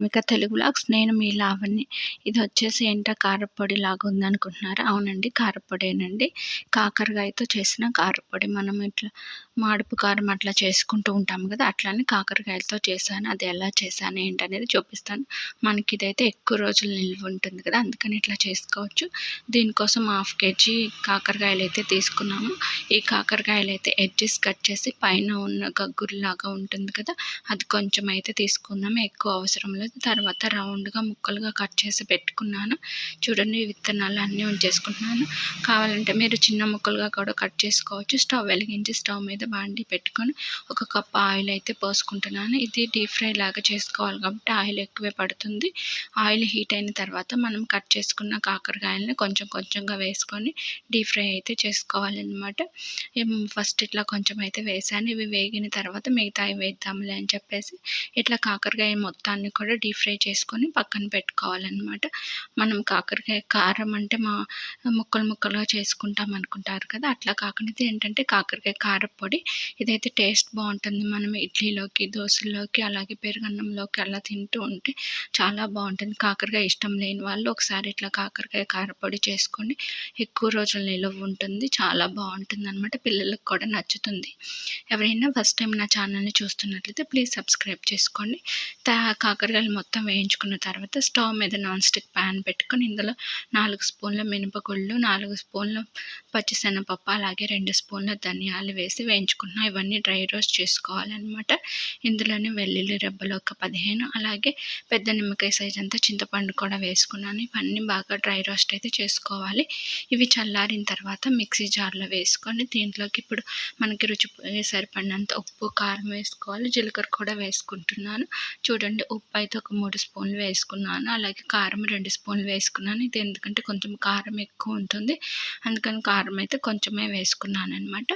ఇక తెలుగు బ్లాగ్స్ నేను మీ లావణ్య. ఇది వచ్చేసి ఏంటో కారపొడి లాగా ఉందనుకుంటున్నారు? అవునండి కారపొడేనండి. కాకరకాయతో చేసిన కారపొడి. మనం ఇట్లా మాడుపు కారం అట్లా చేసుకుంటూ ఉంటాము కదా అట్లానే కాకరకాయలతో చేశాను. అది ఎలా చేశాను ఏంటనేది చూపిస్తాను. మనకి ఇదైతే ఎక్కువ రోజులు నిల్వ ఉంటుంది కదా అందుకని ఇట్లా చేసుకోవచ్చు. దీనికోసం హాఫ్ కేజీ కాకరకాయలు అయితే తీసుకున్నాము. ఈ కాకరకాయలు అయితే ఎడ్జెస్ కట్ చేసి పైన ఉన్న గగ్గురులాగా ఉంటుంది కదా అది కొంచెం అయితే తీసుకుందాము. ఎక్కువ అవసరం లేదు తర్వాత రౌండ్గా ముక్కలుగా కట్ చేసి పెట్టుకున్నాను. చూడండి విత్తనాలు అన్నీ ఉంచేసుకుంటున్నాను. కావాలంటే మీరు చిన్న ముక్కలుగా కూడా కట్ చేసుకోవచ్చు. స్టవ్ వెలిగించి స్టవ్ మీద బాండి పెట్టుకొని ఒక కప్ ఆయిల్ అయితే పోసుకుంటున్నాను. ఇది డీప్ ఫ్రై లాగా చేసుకోవాలి కాబట్టి ఆయిల్ ఎక్కువే పడుతుంది. ఆయిల్ హీట్ అయిన తర్వాత మనం కట్ చేసుకున్న కాకరకాయలని కొంచెం కొంచెంగా వేసుకొని డీప్ ఫ్రై అయితే చేసుకోవాలన్నమాట. ఫస్ట్ ఇట్లా కొంచెం అయితే వేసాను. ఇవి వేగిన తర్వాత మిగతాయి వేద్దాంలే అని చెప్పేసి ఇట్లా కాకరకాయ మొత్తాన్ని కూడా డీప్ ఫ్రై చేసుకొని పక్కన పెట్టుకోవాలన్నమాట. మనం కాకరకాయ కారం అంటే మా ముక్కలు ముక్కలుగా చేసుకుంటాం అనుకుంటారు కదా అట్లా కాకుండా ఏంటంటే కాకరకాయ కారపొడి ఇదైతే టేస్ట్ బాగుంటుంది. మనం ఇడ్లీలోకి దోశల్లోకి అలాగే పెరుగన్నంలోకి అలా తింటూ ఉంటే చాలా బాగుంటుంది. కాకరకాయ ఇష్టం లేని వాళ్ళు ఒకసారి ఇట్లా కాకరకాయ కారపొడి చేసుకొని ఎక్కువ రోజులు నిలువ ఉంటుంది. చాలా బాగుంటుంది అనమాట పిల్లలకు కూడా నచ్చుతుంది. ఎవరైనా ఫస్ట్ టైం నా ఛానల్ని చూస్తున్నట్లయితే ప్లీజ్ సబ్స్క్రైబ్ చేసుకోండి. కాకరకాయ కాకరకాయలు మొత్తం వేయించుకున్న తర్వాత స్టవ్ మీద నాన్ స్టిక్ ప్యాన్ పెట్టుకొని ఇందులో నాలుగు స్పూన్ల మినపగుళ్ళు నాలుగు స్పూన్ల పచ్చిశనగపప్పు అలాగే రెండు స్పూన్ల ధనియాలు వేసి వేయించుకుంటున్నాం. ఇవన్నీ డ్రై రోస్ట్ చేసుకోవాలన్నమాట. ఇందులోనే వెల్లుల్లి రెబ్బలు ఒక పదిహేను అలాగే పెద్ద నిమ్మకాయ సైజ్ అంతా చింతపండు కూడా వేసుకున్నాను. ఇవన్నీ బాగా డ్రై రోస్ట్ అయితే చేసుకోవాలి. ఇవి చల్లారిన తర్వాత మిక్సీ జార్లో వేసుకొని దీంట్లోకి ఇప్పుడు మనకి రుచి సరిపడినంత ఉప్పు కారం వేసుకోవాలి. జీలకర్ర కూడా వేసుకుంటున్నాను. చూడండి ఉప్పు అయితే అయితే ఒక మూడు స్పూన్లు వేసుకున్నాను. అలాగే కారం రెండు స్పూన్లు వేసుకున్నాను. ఇది ఎందుకంటే కొంచెం కారం ఎక్కువ ఉంటుంది. అందుకని కారం అయితే కొంచెమే వేసుకున్నాను అనమాట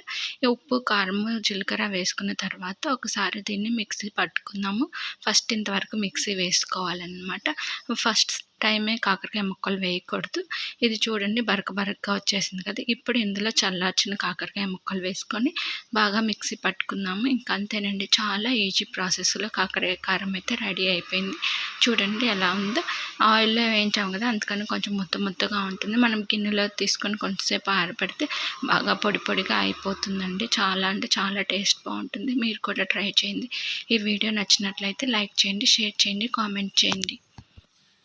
ఉప్పు కారం జీలకర్ర వేసుకున్న తర్వాత ఒకసారి దీన్ని మిక్సీ పట్టుకుందాము. ఫస్ట్ ఇంతవరకు మిక్సీ వేసుకోవాలన్నమాట. ఫస్ట్ టైమే కాకరకాయ ముక్కలు వేయకూడదు. ఇది చూడండి బరక బరకగా వచ్చేసింది కదా. ఇప్పుడు ఇందులో చల్లార్చిన కాకరకాయ ముక్కలు వేసుకొని బాగా మిక్సీ పట్టుకుందాము. ఇంకా అంతేనండి చాలా ఈజీ ప్రాసెస్లో కాకరకాయ కారం అయితే రెడీ అయిపోయింది. చూడండి ఎలా ఉందో. ఆయిల్లో వేయించాము కదా అందుకని కొంచెం ముద్ద ముద్దగా ఉంటుంది. మనం గిన్నెలో తీసుకొని కొంచెంసేపు ఆరబెడితే బాగా పొడి పొడిగా అయిపోతుందండి. చాలా అంటే చాలా టేస్ట్ బాగుంటుంది. మీరు కూడా ట్రై చేయండి. ఈ వీడియో నచ్చినట్లయితే లైక్ చేయండి షేర్ చేయండి కామెంట్ చేయండి.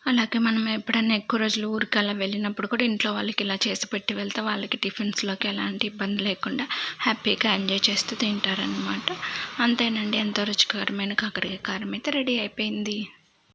అలాగే మనం ఎప్పుడైనా ఎక్కువ రోజులు ఊరికి అలా వెళ్ళినప్పుడు కూడా ఇంట్లో వాళ్ళకి ఇలా చేసి పెట్టి వెళ్తే వాళ్ళకి టిఫిన్స్లోకి ఎలాంటి ఇబ్బంది లేకుండా హ్యాపీగా ఎంజాయ్ చేస్తూ తింటారనమాట అంతేనండి. ఎంతో రుచికరమైన కాకరకాయ కారం అయితే రెడీ అయిపోయింది.